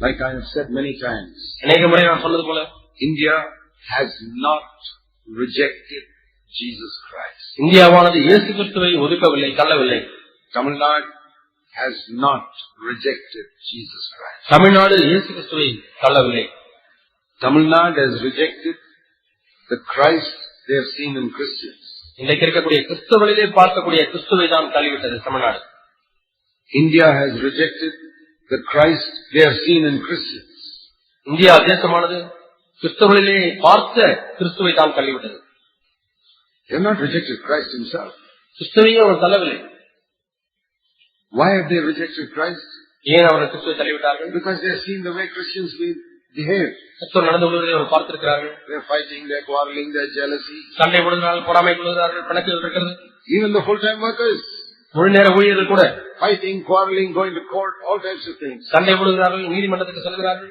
Like I have said many times, அநேக முறை நான் சொன்னது போல India has not rejected Jesus Christ. இந்தியாவானது இயேசு கிறிஸ்துவை ஒதுக்கவில்லை தள்ளவில்லை Tamil Nadu has not rejected Jesus Christ. Tamil Nadu இயேசு கிறிஸ்துவை தள்ளவில்லை Tamil Nadu has rejected the Christ they have seen in Christians. இன்றைக்கு இருக்கக்கூடிய கிறிஸ்தவர்களிலே பார்க்கக்கூடிய கிறிஸ்துவை தான் தள்ளிவிட்டது Tamil Nadu India has rejected the Christ they have seen in Christians. India தேசமானது கிறிஸ்தவர்களிலே பார்த்த கிறிஸ்துவை தான் தள்ளிவிட்டது They have not rejected Christ himself. கிறிஸ்துவையும் our தள்ளவில்லை Why have they rejected Christ? ஏன் அவர்கள் கிறிஸ்துவை தள்ளிவிட்டார்கள் Because they have seen the way Christians be- behave. கிறிஸ்துவ நடந்து கொள்வதை அவர் பார்த்திருக்கிறார்கள் They're fighting, they're quarreling, they're jealousy. சண்டை போடுகிறார்கள் பொறாமை கொள்கிறார்கள் பிணக்குகள் இருக்கிறது Even the full-time workers, முழு நேர ஊழியர்கள் கூட fighting, quarreling, going to court, all types of things. சண்டை போடுகிறார்கள் நீதிமன்றத்துக்கு செல்கிறார்கள்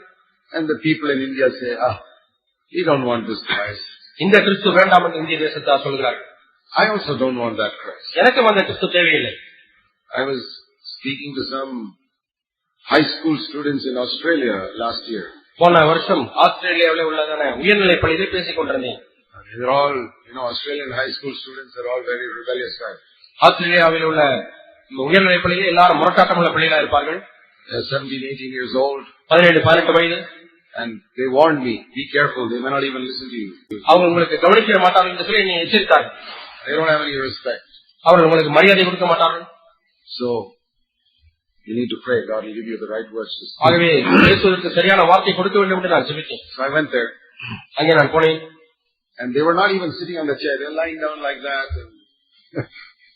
And the people in India say, ah, we don't want this Christ. இந்த கிறிஸ்து வேண்டாம் என்று இந்திய தேசத்தார் சொல்கிறார்கள் I also don't want that Christ. எனக்கும் அந்த கிறிஸ்து தேவையில்லை I was speaking to some high school students in Australia last year. போன வருஷம் ஆஸ்திரேலியாவில் உள்ளதான உயர்நிலை பள்ளியிலே பேசிக் கொண்டிருந்தேன் They're all, you know, Australian high school students are all very rebellious guys. ஆஸ்திரேலியாவில் உள்ள இந்த உயர்நிலை பள்ளியிலே எல்லாரும் முரட்டாட்டம் உள்ள பிள்ளைகளா இருப்பார்கள் They're 17, 18 years old. பதினேழு பதினெட்டு வயது And they warned me, be careful, they may not even listen to you. அவங்க உங்களுக்கு கவனிக்க மாட்டார்கள் என்று சொல்லி நீ எச்சரித்தார்கள் They don't have any respect. அவர்கள் உங்களுக்கு மரியாதை கொடுக்க மாட்டார்கள் So, you need to pray. God will give you the right words to speak. ஆகவே பேசுவதற்கு சரியான வார்த்தை கொடுக்க வேண்டும் என்று நான் ஜெபித்தேன் So I went there, அங்கே நான் போனேன் and they were not even sitting on the chair. They were lying down like that and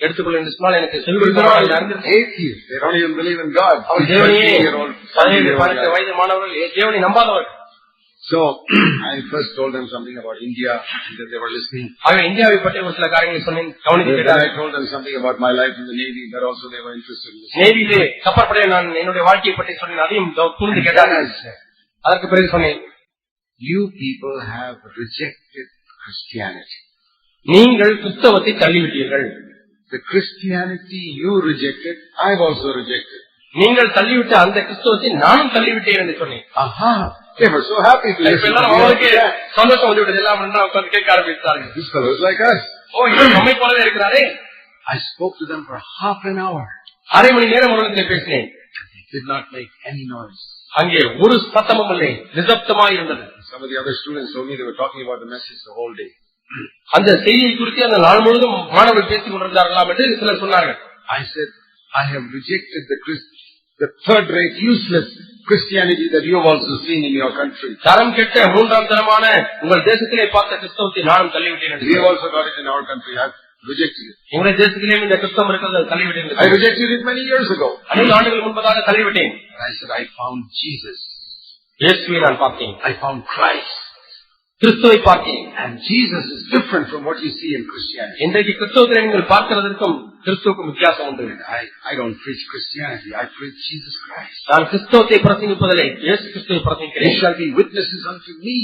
எடுத்துக்கொள்ள என்று சொன்னால் எனக்கு These are all செல்வர்கள் அறிந்திருந்தேன். atheists. They don't even believe in God. அவர் தேவனையே 13-year-old, பதினேழு 17-year-old பதினெட்டு guy. வயது மாணவர்கள் ஏ, தேவனை நம்பாதவர்கள் So I first told them something about India and that they were listening. ஆகவே இந்தியாவை பற்றி ஒரு சில காரியங்களை சொன்னேன் கவனித்து Then I கேட்டார்கள் told them something about my life in the Navy that also they were interested in listening. நேவியிலே கப்பற்படையில் நான் என்னுடைய வாழ்க்கையை பற்றி சொன்னேன் அதையும் கவ- புரிந்து கேட்டார்கள் அதற்கு பிறகு சொன்னேன் You people have rejected Christianity. நீங்கள் கிறிஸ்தவத்தை தள்ளிவிட்டீர்கள் The Christianity you rejected, I've also rejected. நீங்கள் தள்ளிவிட்ட அந்த கிறிஸ்தவத்தை நானும் தள்ளிவிட்டேன் என்று சொன்னேன் Aha! They were so happy to இப்ப listen to எல்லாரும் அவருக்கு me. சந்தோஷம் வந்து விட்டது எல்லாம் ஒன்றா உட்கார்ந்து கேட்க ஆரம்பித்தார்கள் This fellow is like us. ஓ இவர் நம்மை போலவே இருக்கிறாரே I spoke to them for half an hour. அரை மணி நேரம் உலகத்தில் பேசினேன் They did not make any noise. அங்கே ஒரு சத்தமும் இல்லை நிசப்தமாய் இருந்தது Some of the other students told me they were talking about the message the whole day. அந்த செய்தியை குறித்து அந்த நாள் முழுவதும் மாணவர்கள் பேசிக் கொண்டிருந்தார்களாம் என்று சிலர் சொன்னார்கள் I said, I have rejected the Christ, the third rate useless Christianity that you have also seen in your country. தரம் கெட்ட மூன்றாம் தரமான உங்கள் தேசத்திலே பார்த்த கிறிஸ்தவத்தை நானும் தள்ளிவிட்டேன் என்று We have சொன்னார். also got it in our country. I have rejected it. எங்களுடைய தேசத்திலேயும் இந்த கிறிஸ்தவம் இருக்கிறது அதை தள்ளிவிட்டேன் என்று I சொன்னார். rejected it many years ago. அநேக ஆண்டுகள் முன்பதாக தள்ளிவிட்டேன் And I said, I found Jesus. இயேசுவை நான் பார்த்தேன் I found Christ. கிறிஸ்துவை பார்த்தேன் And Jesus is different from what you see in Christianity. இன்றைக்கு கிறிஸ்தவத்தை நீங்கள் பார்க்கிறதற்கும் கிறிஸ்துவுக்கும் வித்தியாசம் உண்டு I, I don't preach Christianity. I preach Jesus Christ. நான் கிறிஸ்தவத்தை பிரசங்கிப்பதில்லை இயேசு கிறிஸ்துவை They பிரசங்கிக்கிறேன் shall be witnesses unto me.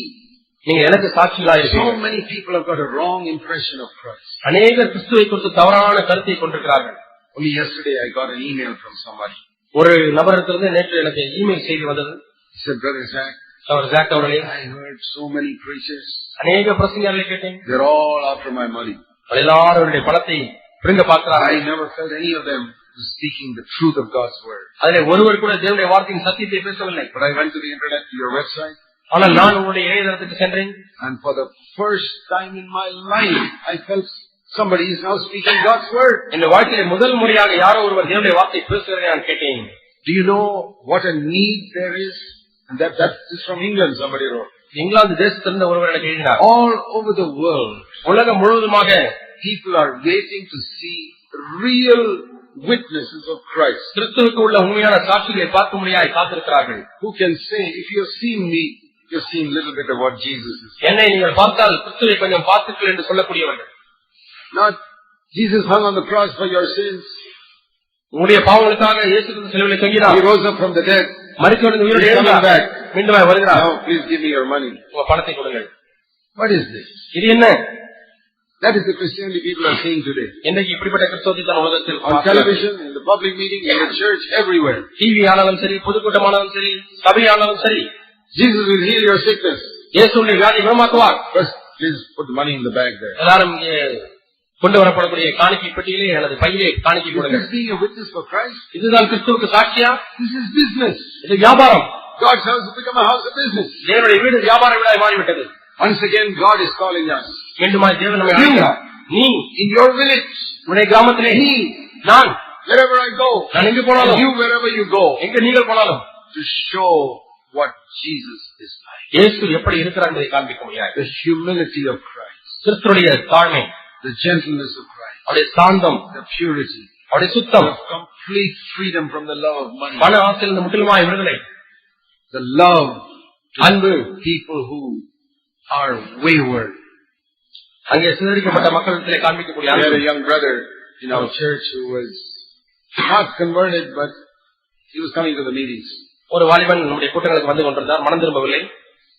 நீங்க எனக்கு சாட்சிகளாக So இருப்பீர்கள் many people have got a wrong impression of Christ. அநேகர் கிறிஸ்துவை குறித்து தவறான கருத்தை கொண்டிருக்கிறார்கள் Only yesterday I got an email from somebody. ஒரு நபரிடத்திலிருந்து நேற்று எனக்கு இமெயில் செய்தி வந்தது He said, Brother Zach, our jack அவர்களே I heard so many preachers. அநேக பிரசங்கர்களை கேட்டேன் They're all after my money. அவர் எல்லாரும் அவருடைய பணத்தை பிடுங்க பார்க்கிறார்கள் I never felt any of them was speaking the truth of God's word. அதிலே ஒருவர் கூட தேவனுடைய வார்த்தையின் சத்தியத்தை பேசவில்லை But I went to the internet, to your website, ஆனால் நான் உங்களுடைய இணையதளத்துக்கு சென்றேன் and for the first time in my life, I felt somebody is now speaking God's word. இந்த வாழ்க்கையில முதல் முறையாக யாரோ ஒருவர் தேவனுடைய வார்த்தை பேசுவதை நான் கேட்டேன் Do you know what a need there is? And that, that is from England, somebody wrote. England தேசத்திலிருந்து ஒருவர் எனக்கு எழுதினார் All over the world, உலகம் முழுவதுமாக people are waiting to see real witnesses of Christ. கிறிஸ்துவுக்கு உள்ள உண்மையான சாட்சிகளை பார்க்க முடியாய் காத்திருக்கிறார்கள் Who can say, if you have seen me, you have seen a little bit of what Jesus is. என்னை நீங்கள் பார்த்தால் கிறிஸ்துவை கொஞ்சம் பார்த்துக்கள் என்று சொல்லக்கூடியவர்கள் Not Jesus hung on the cross for your sins. உங்களுடைய பாவங்களுக்காக இயேசு கிறிஸ்து சிலுவையிலே He தொங்கினார் rose up from the dead. மரித்தோடு உயிரோடு He's coming எழுந்தார் back. மீண்டும் வருகிறார் Now please give me your money. உங்க பணத்தை கொடுங்கள் What is this? இது என்ன That is the Christianity people are seeing today. இன்றைக்கு இப்படிப்பட்ட கிறிஸ்தவத்தை தான் உலகத்தில் On television, in the public meeting, in the church, everywhere. TV ஆனாலும் சரி பொதுக்கூட்டமானாலும் சரி சபையானாலும் சரி Jesus will heal your sickness. இயேசுடைய வியாதி குணமாக்குவார் First, please put the money in the bag there. எல்லாரும் இங்கே கொண்டு வரப்படக்கூடிய காணிக்கை பெட்டியிலே அல்லது பையிலே காணிக்கை Is கொடுங்க this being a witness for Christ? இதுதான் கிறிஸ்துவுக்கு சாட்சியா This is business. இது வியாபாரம் God's house has become a house of business. தேவனுடைய வீடு வியாபார வீடாய் மாறிவிட்டது Once again, God is calling us. மீண்டுமா தேவன் நம்மை அழைக்கிறார் நீ In your village, உன்னுடைய கிராமத்திலே me, நான் wherever I go, நான் எங்கு and போனாலும் you wherever you go, எங்க நீங்கள் போனாலும் to show what Jesus is like. இயேசு எப்படி இருக்கிறார் என்பதை காண்பிக்க முடியாது The humility of Christ, கிறிஸ்துடைய தாழ்மை the gentleness of Christ, அவருடைய சாந்தம் the purity, அவருடைய சுத்தம் the complete freedom from the love of money, பண ஆசையிலிருந்து முற்றிலுமாய் விடுதலை the love to அன்பு people who are wayward. அங்கே சிதறிக்கப்பட்ட மக்களிடத்திலே காண்பிக்கக்கூடிய We had a அன்பு young brother in our church who was not converted, but he was coming to the meetings. ஒரு வாலிபன் நம்முடைய கூட்டங்களுக்கு வந்து கொண்டிருந்தார் மனம் திரும்பவில்லை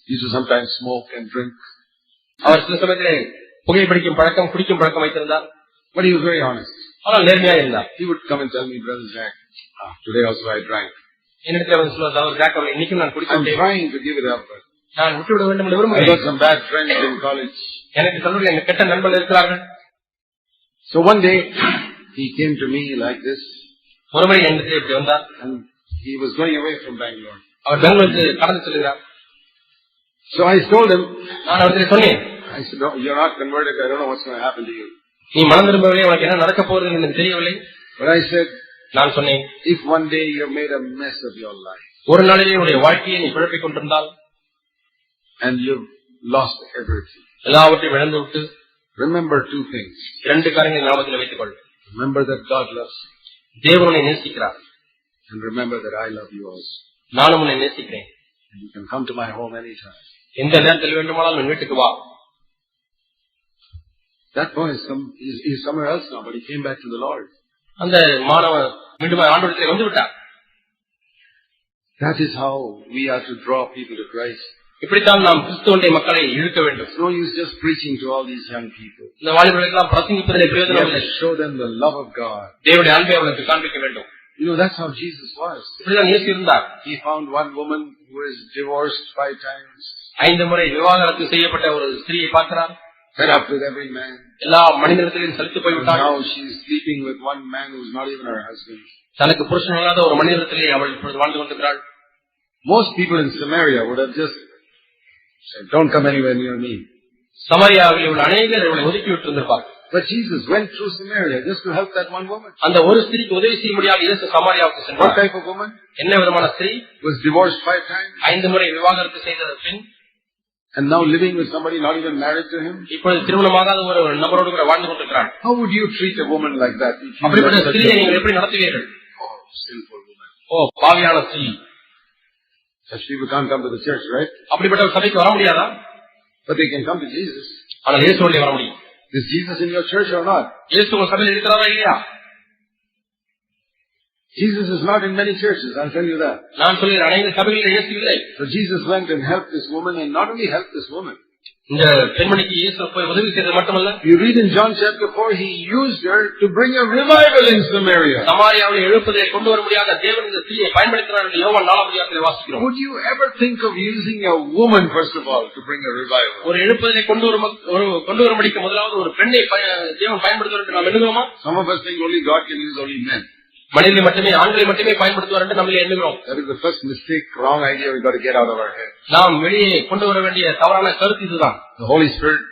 He used to sometimes smoke and drink, அவர் சில சமயத்திலே புகைப்பிடிக்கும் பழக்கம் குடிக்கும் பழக்கம் வைத்திருந்தார் but he was very honest. ஆனால் நேர்மையா இருந்தார் He would come and tell me, Brother Jack, ah, today also I drank. என்னிடத்தில் வந்து சொல்லுவார் அவர் ஜாக் அவர்கள் இன்னைக்கும் நான் குடிக்க I'm விட்டேன். trying to give it up, but நான் விட்டுவிட வேண்டும் என்று I got விரும்புகிறேன் some bad friends in college. எனக்கு கல்லூரியில் எனக்கு கெட்ட நண்பர்கள் இருக்கிறார்கள் So one day, he came to me like this, ஒருமுறை என்னிடத்தில் இப்படி வந்தார் and he was going away from Bangalore. அவர் பெங்களூருக்கு கடந்து செல்கிறார் So I told him, நான் அவர்கிட்ட சொன்னேன் I said, no, you're not converted, I don't know what's going to happen to you. நீ மனம் திரும்பவில்லை உனக்கு என்ன நடக்க போகுது என்று எனக்கு தெரியவில்லை But I said, நான் சொன்னேன் if one day you've made a mess of your life, ஒரு நாளிலே உன்னுடைய வாழ்க்கையை நீ குழப்பிக் கொண்டிருந்தால் and you've lost everything, எல்லாவற்றையும் இழந்து விட்டு remember two things. இரண்டு காரியங்களை ஞாபகத்தில் வைத்துக் கொள் Remember that God loves you, தேவன் உன்னை நேசிக்கிறார் and remember that I love you also. நானும் உன்னை நேசிக்கிறேன் And you can come to my home anytime. எந்த நேரத்தில் வேண்டுமானாலும் என் வீட்டுக்கு வா That boy is, some, is, is somewhere else now, but he came back to the Lord. அந்த மாணவன் மீண்டும் ஆண்டோடத்தில் வந்து விட்டார் That is how we are to draw people to Christ. இப்படித்தான் நாம் கிறிஸ்துவனுடைய மக்களை இழுக்க வேண்டும் It's no use just preaching to all these young people. இந்த வாலிபர்களுக்கெல்லாம் பிரசங்கிப்பதிலே We பிரயோஜனம் have இல்லை to show them the love of God. தேவனுடைய அன்பை அவளுக்கு காண்பிக்க வேண்டும் You know, that's how Jesus was. இப்படிதான் இயேசு இருந்தார் He found one woman who was divorced five times, ஐந்து முறை விவாகரத்து செய்யப்பட்ட ஒரு ஸ்திரியை பார்க்கிறார் fed up with every man. எல்லா மனிதர்களிலும் செலுத்து And போய்விட்டார் now she's sleeping with one man who's not even her husband. தனக்கு புருஷன் இல்லாத ஒரு மனிதத்திலே அவள் இப்பொழுது வாழ்ந்து கொண்டிருக்கிறாள் Most people in Samaria would have just said, don't come anywhere near me. சமாரியாவில் உள்ள அநேகர் இவளை ஒதுக்கி விட்டு இருந்திருப்பார் But Jesus went through Samaria just to help that one woman. அந்த ஒரு ஸ்திரிக்கு உதவி செய்ய முடியாத இயேசு சமாரியாவுக்கு What சென்றார் type of woman? என்ன விதமான ஸ்திரீ Was divorced five times ஐந்து முறை விவாகரத்து செய்த பின் and now living with somebody not even married to him? இப்பொழுது திருமணமாகாத ஒரு நபரோடு கூட வாழ்ந்து கொண்டிருக்கிறாள் How would you treat a woman like that? if you அப்படிப்பட்ட were such ஸ்திரியை a- நீங்கள் எப்படி நடத்துவீர்கள் Oh, sinful woman. ஓ பாவியான ஸ்திரீ Such people can't come to the church, right? அப்படிப்பட்ட ஒரு சபைக்கு வர முடியாதா But they can come to Jesus. ஆனால் இயேசுவோடே வர முடியும் Is Jesus in your church or not? இயேசு உங்க சபையில் இருக்கிறாரா இல்லையா Jesus is not in many churches, I'll tell you that. நான் சொல்கிறேன் அனைத்து சபைகளில் இயேசு இல்லை So Jesus went and helped this woman and not only helped this woman. இந்த பெண்மணிக்கு இயேசு போய் உதவி செய்தது மட்டுமல்ல You read in John chapter 4, he used her to bring a revival in Samaria. சமாரியாவை எழுப்பதை கொண்டு வர முடியாத தேவன் இந்த ஸ்திரியை பயன்படுத்தினார் என்று யோவான் நாலாம் அதிகாரத்தில் வாசிக்கிறோம் Would you ever think of using a woman, first of all, to bring a revival? ஒரு எழுப்புதலை கொண்டு வரும் ஒரு கொண்டு வரும்படிக்கு முதலாவது ஒரு பெண்ணை பய- தேவன் பயன்படுத்துவார் என்று நாம் எண்ணுகிறோமா Some of us think only God can use only men. மனிதனை மட்டுமே ஆண்களை மட்டுமே பயன்படுத்துவார் என்று நம்மளே எண்ணுகிறோம் That is the first mistake, wrong idea we've got to get out of our head. நாம் வெளியே கொண்டு வர வேண்டிய தவறான கருத்து இதுதான் The Holy Spirit is poured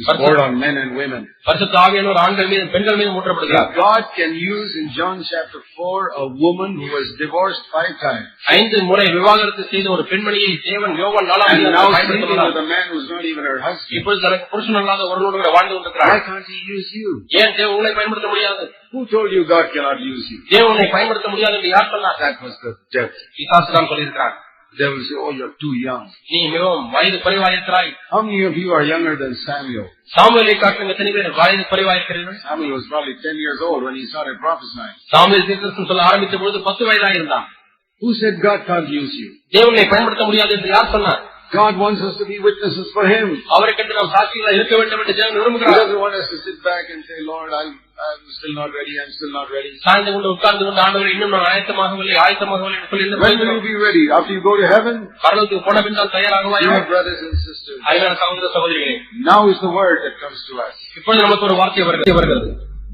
on men and women. பரிசுத்த ஆவியானவர் ஆண்கள் மீது பெண்கள் மீது ஊற்றப்படுகிறார் If God can use in John chapter 4 a woman who was divorced five times ஐந்து முறை விவாகரத்து செய்த ஒரு பெண்மணியை தேவன் யோவான் நாலாம் and அதிகாரத்தில் now sleeping பயன்படுத்துகிறார் with a man who's not even her husband, இப்பொழுது தனக்கு புருஷன் அல்லாத ஒருவனோடு கூட வாழ்ந்து why கொண்டிருக்கிறார் can't He use you? ஏன் தேவன் உங்களை பயன்படுத்த முடியாது Who told you God cannot use you? தேவன் உன்னை பயன்படுத்த முடியாது என்று யார் சொன்னார் That was the devil. பிசாசு தான் சொல்லியிருக்கிறார் The devil will say, oh, you're too young. நீ மிகவும் வயது குறைவாயிருக்கிறாய் How many of you are younger than Samuel? சாமுவேலை காட்டும் எத்தனை பேர் வயது குறைவாயிருக்கிறீர்கள் Samuel was probably 10 years old when he started prophesying. Samuel தீர்க்கதரிசனம் சொல்ல ஆரம்பித்த பொழுது பத்து வயதாயிருந்தான் Who said God can't use you? தேவனை பயன்படுத்த முடியாது என்று யார் சொன்னார் God wants us to be witnesses for Him. அவருக்கென்று நாம் சாட்சிகளா இருக்க வேண்டும் என்று தேவன் He விரும்புகிறார் doesn't want us to sit back and say, Lord, I'm, I'm still not ready, I'm still not ready. சாய்ந்து கொண்டு உட்கார்ந்து கொண்டு ஆண்டவர் இன்னும் நான் ஆயத்தமாகவில்லை ஆயத்தமாகவில்லை என்று சொல்லி When will you இந்த be ready? After you go to heaven? பரலோகத்துக்கு போன பின்னால் தயாராகுவாயா Dear brothers and sisters, அருமையான சகோதர சகோதரிகளே now is the word that comes to us. இப்பொழுது நமக்கு ஒரு வார்த்தை வருகிறது வருகிறது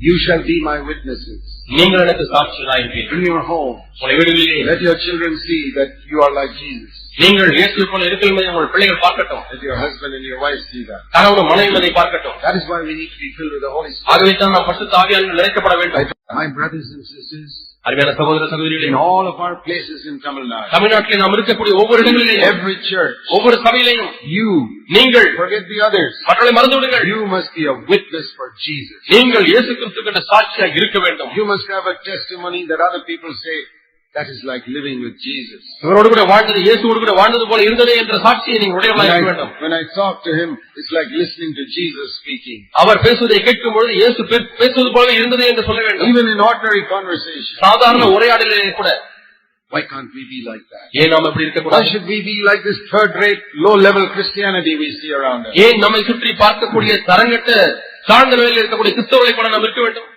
You shall be my witnesses நீங்கள் எனக்கு சாட்சிகளாக இருப்பீர்கள் in your home. உங்களுடைய வீடுகளிலே Let your children see that you are like Jesus. நீங்கள் இயேசு போல இருக்கிற என்பதை உங்கள் பிள்ளைகள் பார்க்கட்டும் Let your husband and your wife see that. கணவனும் மனைவி அதை பார்க்கட்டும் That is why we need to be filled with the Holy Spirit. ஆகவே தான் நாம் பரிசுத்த ஆவியால் நிறைக்கப்பட வேண்டும் My brothers and sisters, அருமையான சகோதர சகோதரிகளே in all of our places in Tamil Nadu, தமிழ்நாட்டில் நாம் இருக்கக்கூடிய ஒவ்வொரு இடங்களிலேயும் every church, ஒவ்வொரு சபையிலையும் you, நீங்கள் forget the others, மற்றவர்களை மறந்து விடுங்கள் you must be a witness for Jesus. நீங்கள் இயேசு கிறிஸ்துக்கிட்ட சாட்சியாக இருக்க வேண்டும் You must have a testimony that other people say, that is like living with Jesus. இவரோடு கூட வாழ்ந்தது இயேசுவோடு கூட வாழ்ந்தது போல இருந்ததே என்ற சாட்சியை நீங்கள் When உடையவர்களாக இருக்க I, வேண்டும் when I talk to him, it's like listening to Jesus speaking. அவர் பேசுவதை கேட்கும் பொழுது இயேசு பே- பேசுவது போலவே இருந்ததே என்று சொல்ல வேண்டும் Even in ordinary conversation. சாதாரண உரையாடலிலே கூட Why can't we be like that? ஏன் நாம் இப்படி Why இருக்கக்கூடாது should we be like this third-rate, low-level Christianity we see around us? ஏன் நம்மை சுற்றி பார்க்கக்கூடிய தரங்கட்ட தாழ்ந்த நிலையில் இருக்கக்கூடிய கிறிஸ்தவர்களை கூட நாம் இருக்க வேண்டும்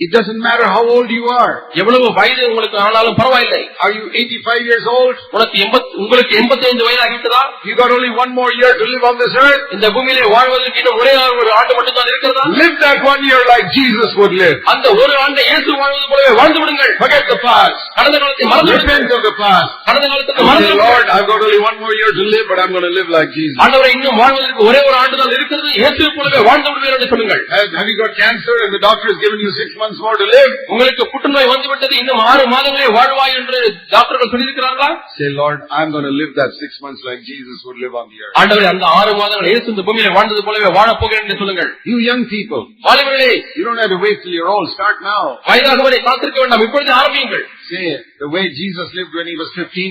It doesn't matter how old you are. எவ்வளவு வயது உங்களுக்கு ஆனாலும் பரவாயில்லை Are you 85 years old? உனக்கு எண்பத் உங்களுக்கு எண்பத்தி ஐந்து வயதாகிவிட்டதா You got only one more year to live on this earth? இந்த பூமியிலே வாழ்வதற்கு இன்னும் ஒரே ஒரு ஆண்டு மட்டும்தான் இருக்கிறதா Live that one year like Jesus would live. அந்த ஒரு ஆண்டை இயேசு வாழ்வது போலவே வாழ்ந்து விடுங்கள் Forget the past. கடந்த காலத்தை மறந்து விடுங்கள் Repent of the past. கடந்த காலத்துக்கு And மறந்து say, விடுங்கள். Lord, I've got only one more year to live, but I'm going to live like Jesus. ஆண்டவரை இன்னும் வாழ்வதற்கு ஒரே ஒரு ஆண்டு தான் இருக்கிறது இயேசு போலவே வாழ்ந்து விடுவேன் என்று சொல்லுங்கள் Have, have you got cancer and the doctor has given you six months more to live? உங்களுக்கு புற்றுநோய் வந்துவிட்டது இன்னும் ஆறு மாதங்களே வாழ்வாய் என்று டாக்டர்கள் சொல்லியிருக்கிறார்களா Say, Lord, I'm going to live that six months like Jesus would live on the earth. ஆண்டவரை அந்த ஆறு மாதங்கள் இயேசு இந்த பூமியில வாழ்ந்தது போலவே வாழப் போகிறேன் என்று சொல்லுங்கள் You young people, வாலிபர்களே you don't have to wait till you're old. Start now. வயதாகவரை காத்திருக்க வேண்டாம் இப்பொழுது ஆரம்பியுங்கள் Say, the way Jesus lived when he was 15,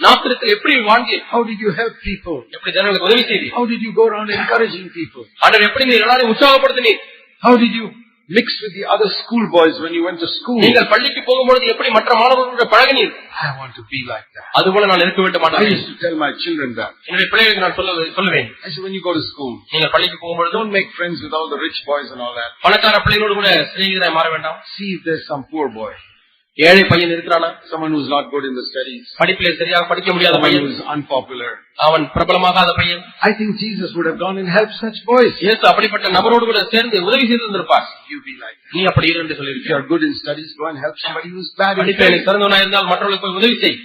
நாத்திரத்தில் எப்படி வாழ்ந்தீர் How did you help people? எப்படி ஜனங்களுக்கு உதவி செய்தீர் How did you go around encouraging people? ஆண்டவர் எப்படி நீர் எல்லாரையும் உற்சாகப்படுத்தினீர் How did you mix with the other schoolboys when you went to school? நீங்கள் பள்ளிக்கு போகும்பொழுது எப்படி மற்ற மாணவர்களுடன் பழகினீர் I want to be like that. அதுபோல நான் இருக்க வேண்டும் I ஆண்டவரே used to tell my children that. என்னுடைய பிள்ளைகளுக்கு நான் சொல்ல சொல்லுவேன் I said, when you go to school, நீங்கள் பள்ளிக்கு போகும்பொழுது don't make friends with all the rich boys and all that. பணக்கார பிள்ளைகளோடு கூட சிநேகிதராய் மாற வேண்டாம் See if there's some poor boy, ஏழை பையன் இருக்கிறானா someone who's not good in the studies, படிப்பிலே சரியாக படிக்க முடியாத someone பையன் who's unpopular. அவன் பிரபலமாகாத பையன் I think Jesus would have gone and helped such boys. இயேசு அப்படிப்பட்ட நபரோடு கூட சேர்ந்து உதவி செய்திருந்திருப்பார் You be like that. நீ அப்படி இரு என்று If you சொல்லியிருக்கிறார் are good in studies, go and help somebody who's bad in படிப்பிலே நீ studies. சிறந்தவனா இருந்தால் மற்றவர்களுக்கு போய் உதவி செய்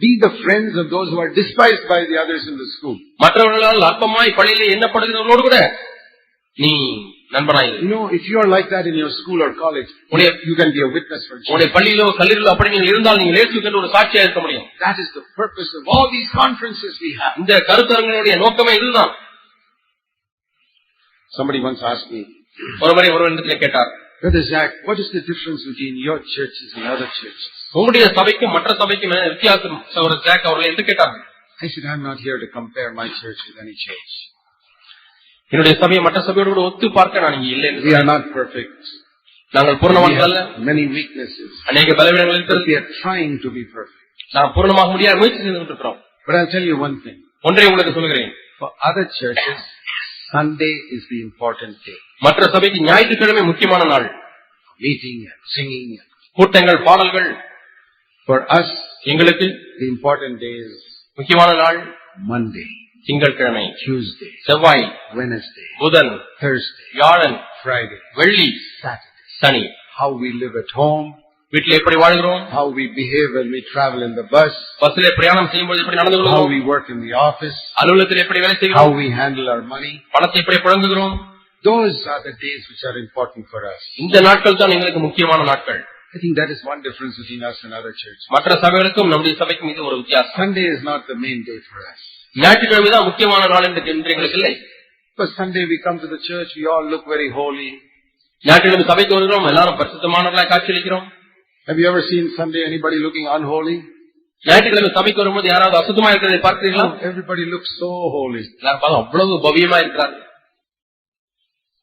Be the friends of those who are despised by the others in the school. மற்றவர்களால் அற்பமாய் பள்ளியிலே எண்ணப்படுகிறவர்களோடு கூட நீ நண்பனாய் இரு. You know, if you are like that in your school or college, உன்னுடைய you can be a witness for உன்னுடைய Jesus. பள்ளியிலோ கல்லூரியிலோ அப்படி நீங்கள் இருந்தால் நீங்கள் இயேசுக்கு ஒரு சாட்சியா இருக்க முடியும் That is the purpose of all these conferences we have. இந்த கருத்தரங்களுடைய நோக்கமே இதுதான் Somebody once asked me, ஒரு முறை ஒரு இடத்துல கேட்டார் Brother Zach, what is the difference between your churches and other churches? உங்களுடைய சபைக்கும் மற்ற சபைக்கும் என்ன வித்தியாசம் ஒரு ஜாக் அவர்கள் என்று கேட்டார்கள் I said, I'm not here to compare my church with any church. என்னுடைய சபையை மற்ற சபையோடு கூட ஒத்து பார்க்க நான் இங்க இல்லை We are not perfect. நாங்கள் பூர்ணமாக அல்ல many weaknesses. அநேக பலவீனங்கள் இருக்கிறது we are trying to be perfect. நாம் பூர்ணமாக முடியாத முயற்சி செய்து கொண்டிருக்கிறோம் But I'll tell you one thing. ஒன்றை உங்களுக்கு சொல்கிறேன் For other churches, Sunday is the important day. மற்ற சபைக்கு ஞாயிற்றுக்கிழமை முக்கியமான நாள் Meeting and singing. கூட்டங்கள் பாடல்கள் For us, எங்களுக்கு the important day is முக்கியமான நாள் Monday, திங்கட்கிழமை Tuesday, செவ்வாய் Wednesday, புதன் Thursday, வியாழன் Friday, வெள்ளி Saturday. Shani How we live at home வீட்டில் எப்படி வாழ்கிறோம் how we behave when we travel in the bus, பஸ்ஸிலே பிரயாணம் செய்யும்போது எப்படி நடந்து how கொள்கிறோம் we work in the office, அலுவலகத்தில் எப்படி வேலை how செய்கிறோம் we handle our money. பணத்தை எப்படி புழங்குகிறோம் Those are the days which are important for us. இந்த நாட்கள் தான் எங்களுக்கு முக்கியமான நாட்கள் I think that is one difference between us and other churches. மற்ற சபைகளுக்கும் நம்முடைய சபைக்கும் இது ஒரு வித்தியாசம் Sunday is not the main day for us. ஞாயிற்றுக்கிழமை தான் முக்கியமான நாள் என்று என்று எங்களுக்கு இல்லை But Sunday we come to the church, we all look very holy. ஞாயிற்றுக்கிழமை சபைக்கு வருகிறோம் எல்லாரும் பரிசுத்தமானவர்களாய் காட்சியளிக்கிறோம் Have you ever seen Sunday anybody looking unholy? ஞாயிற்றுக்கிழமை சபைக்கு வரும்போது யாராவது அசுத்தமா இருக்கிறதை பார்க்கிறீங்களா No, everybody looks so holy. எல்லாரும் பார்த்தா அவ்வளவு பவியமா இருக்கிறார்கள்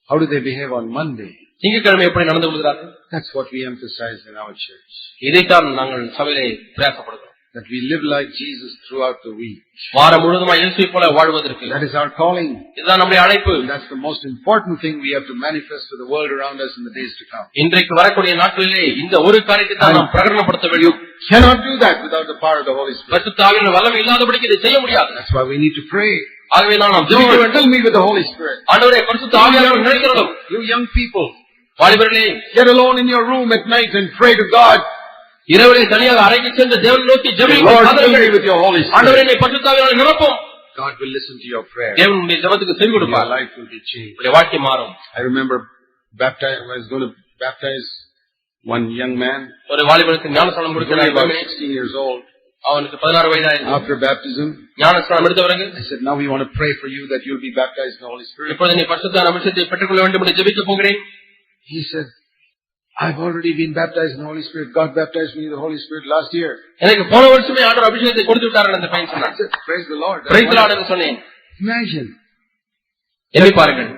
How do they behave on Monday? திங்கட்கிழமை எப்படி நடந்து கொள்கிறார்கள் That's what we emphasize in our church. இதைத்தான் நாங்கள் சபையிலே பிரயாசப்படுகிறோம் That we live like Jesus throughout the week. வாரம் முழுவதுமா இயேசுவை போல வாழ்வதற்கு That is our calling. இதுதான் நம்முடைய அழைப்பு And that's the most important thing we have to manifest to the world around us in the days to come. இன்றைக்கு வரக்கூடிய நாட்களிலே இந்த ஒரு காரியத்தை தான் நாம் பிரகடனப்படுத்த வேண்டும் Cannot do that without the power of the Holy Spirit. பரிசுத்தாவின் வல்லமை இல்லாதபடிக்கு இதை செய்ய முடியாது That's why we need to pray. ஆகவே நான் நாம் ஜெபிக்க Lord, வேண்டும் fill me with the Holy Spirit. ஆண்டவரே பரிசுத்த ஆவியானவர் நினைக்கிறோம் You young people, வாலிபர்களே get alone in your room at night and pray to God. இரவிலே தனியாக அறைக்கு சென்று தேவன் நோக்கி Lord, ஜெபிங்கள் fill me with your Holy ஆண்டவரே Spirit. என்னை பரிசுத்தாவியால் நிரப்பும் God will listen to your prayer. தேவன் உடைய ஜெபத்துக்கு செவி Your கொடுப்பார் life will be changed. உடைய வாழ்க்கை மாறும் I remember baptize, I was going to baptize one young man, ஒரு வாலிபனுக்கு ஞானஸ்தானம் only கொடுக்கிறார் about 16 years old. அவனுக்கு பதினாறு வயதாயிருக்கும் After baptism, ஞானஸ்தானம் எடுத்த பிறகு I said, now we want to pray for you that you'll be baptized in the Holy Spirit. இப்பொழுது நீ பரிசுத்த அபிஷேகத்தை பெற்றுக்கொள்ள வேண்டும் என்று ஜெபிக்க போகிறேன் He said, I've already been baptized in the Holy Spirit. God baptized me in the Holy Spirit last year. எனக்கு போன வருஷமே ஆண்டவர் அபிஷேகத்தை கொடுத்து விட்டார் அந்த பையன் I சொன்னான் said, praise the Lord. That's price wonderful. என்று சொன்னேன் Imagine. எண்ணி பாருங்கள்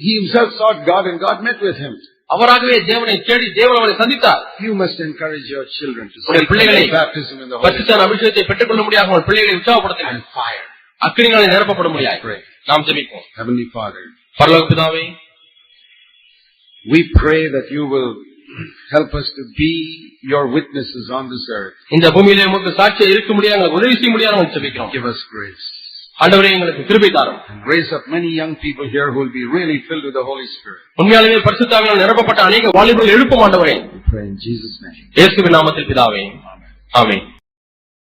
He himself sought God and God met with him. அவராகவே தேவனை தேடி தேவன் அவரை சந்தித்தார் You must encourage your children to உங்கள் seek பிள்ளைகளை baptism in the Holy பரிசுத்த Spirit அபிஷேகத்தை பெற்றுக்கொள்ள முடியாத உங்கள் பிள்ளைகளை உற்சாகப்படுத்துங்கள் and fire. அக்கினிகளை நிரப்பப்பட முடியாது Pray. நாம் ஜெபிப்போம் Heavenly Father, பரலோக பிதாவே we pray that you will help us to be your witnesses on this earth. இந்த பூமியிலே உங்களுக்கு சாட்சியா இருக்க முடியாது எங்களுக்கு உதவி செய்ய முடியாது நாங்கள் ஜெபிக்கிறோம் Give us grace. ஆண்டவரே எங்களுக்கு கிருபை தாரும் And raise up many young people here who will be really filled with the Holy Spirit. உண்மையாலுமே பரிசுத்தாவினால் நிரப்பப்பட்ட அநேக வாலிபர்கள் எழுப்பும் ஆண்டவரே We pray in Jesus' name. இயேசுவின் நாமத்தில் பிதாவே ஆமென்